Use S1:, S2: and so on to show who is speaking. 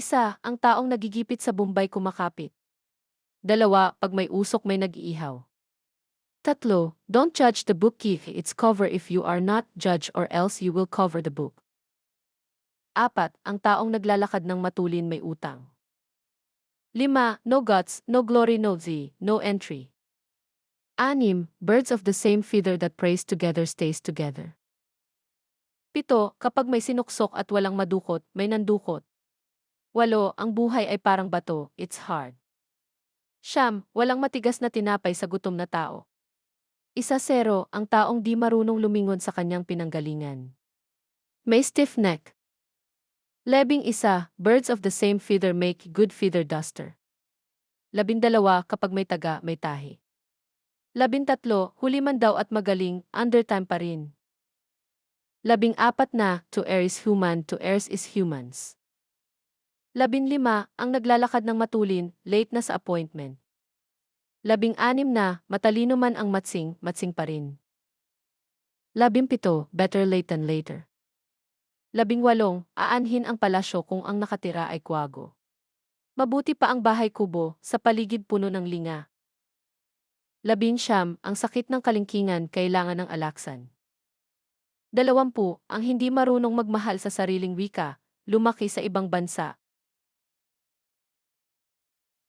S1: Isa, ang taong nagigipit sa Bombay kumakapit. Dalawa, pag may usok may nag-iihaw. Tatlo, don't judge the book if its cover if you are not judge or else you will cover the book. Apat, ang taong naglalakad ng matulin may utang. Lima, no guts, no glory, no z, no entry. Anim, birds of the same feather that prays together stays together. Pito, kapag may sinuksok at walang madukot, may nandukot. Walo, ang buhay ay parang bato, it's hard. Siyam, walang matigas na tinapay sa gutom na tao. Isa zero, ang taong di marunong lumingon sa kanyang pinanggalingan. May stiff neck. Lebing isa, birds of the same feather make good feather duster. Labindalawa, kapag may taga, may tahi. Labintatlo, huli man daw at magaling, undertime pa rin. Labing apat na, to err is human, to errs is humans. Labin lima, ang naglalakad ng matulin, late na sa appointment. Labing anim na, matalino man ang matsing, matsing pa rin. Labing pito, better late than later. Labing walong, aanhin ang palasyo kung ang nakatira ay kwago. Mabuti pa ang bahay kubo, sa paligid puno ng linga. Labing siyam, ang sakit ng kalingkingan kailangan ng alaksan. Dalawampu, ang hindi marunong magmahal sa sariling wika, lumaki sa ibang bansa,